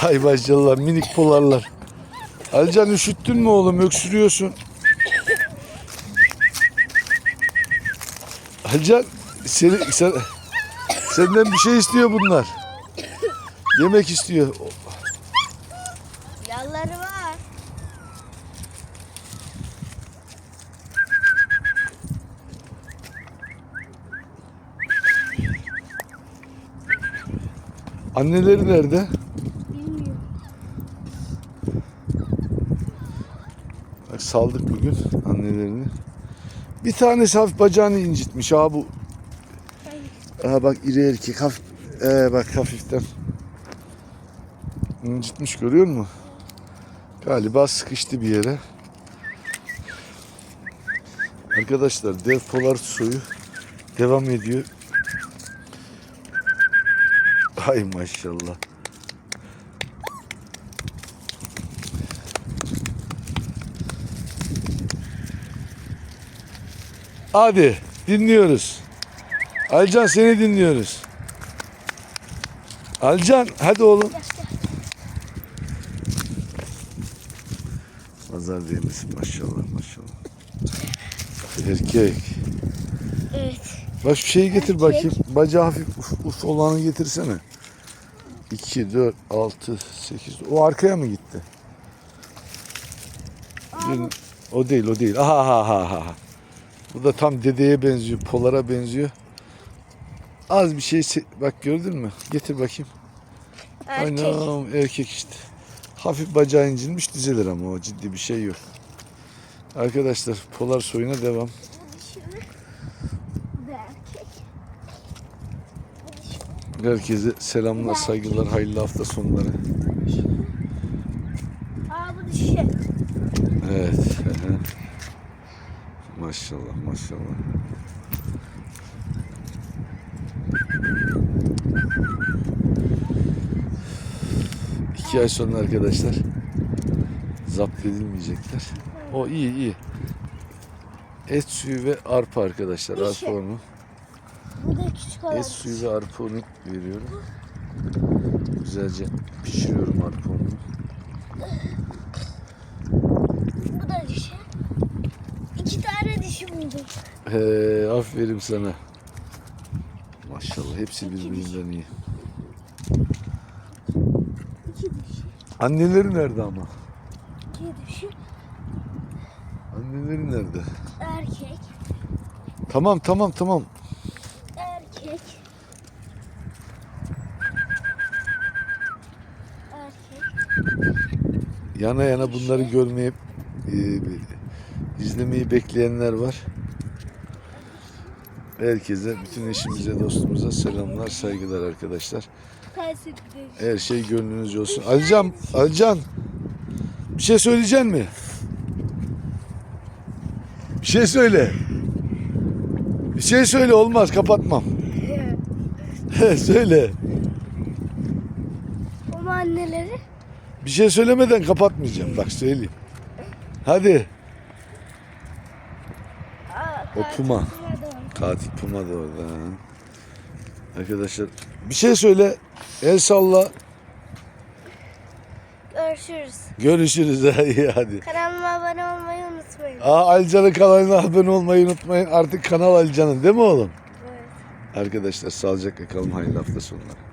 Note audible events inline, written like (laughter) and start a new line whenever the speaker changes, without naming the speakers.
Hay maşallah minik polarlar. Alican üşüttün mü oğlum öksürüyorsun. Alican seni, sen, senden bir şey istiyor bunlar. Yemek istiyor.
Yalları var.
Anneleri nerede?
Bilmiyorum.
Bak saldık bugün annelerini. Bir tanesi hafif bacağını incitmiş. Aha bu. Aha bak iri erkek hafif. Ee, bak hafiften. İncitmiş görüyor musun? Galiba sıkıştı bir yere. Arkadaşlar dev polar soyu devam ediyor. Ay maşallah. Hadi dinliyoruz. Alcan seni dinliyoruz. Alcan hadi oğlum. Nazar değmesin maşallah maşallah. Erkek.
Evet.
Bak şu şeyi getir
Erkek.
bakayım. Bacağı hafif uf, uf olanı getirsene. 2, 4, 6, 8. O arkaya mı gitti? Bir- O değil o değil. Aha aha aha aha. Bu da tam dedeye benziyor. Polara benziyor. Az bir şey bak gördün mü? Getir bakayım.
Erkek.
Anam erkek işte. Hafif bacağı incinmiş dizelir ama o ciddi bir şey yok. Arkadaşlar polar soyuna devam. Herkese selamlar, saygılar, hayırlı hafta sonları.
Aa bu dişi.
Evet. Maşallah, maşallah. İki ay sonra arkadaşlar zapt edilmeyecekler. O iyi iyi. Et suyu ve arpa arkadaşlar.
Dişi.
Arpa unu.
Bu da küçük olan.
Et suyu ve arpa unu veriyorum. Güzelce pişiriyorum arpa ununu.
Bu da dişi. İki buldum.
He, aferin sana. Maşallah hepsi birbirinden iyi.
İki dişi.
Anneleri nerede ama?
İki dişi.
Anneleri nerede?
Erkek.
Tamam tamam tamam.
Erkek. Erkek.
Yana yana bunları görmeyip e, izlemeyi bekleyenler var. Herkese, bütün eşimize, dostumuza selamlar, saygılar arkadaşlar. Her şey gönlünüzce olsun. Alican, Alican. Bir şey söyleyecek mi? Bir şey söyle. Bir şey söyle olmaz kapatmam. (laughs) söyle.
Ama anneleri.
Bir şey söylemeden kapatmayacağım. Bak söyleyeyim. Hadi.
Aa,
O puma. Katil Puma da orada. Arkadaşlar bir şey söyle. El salla.
Görüşürüz.
Görüşürüz. (laughs) İyi hadi.
Kanalıma abone olmayı unutmayın.
Aa Alican'ın kanalına abone olmayı unutmayın. Artık kanal Alican'ın değil mi oğlum?
Evet.
Arkadaşlar sağlıcakla kalın. Hayırlı hafta sonları.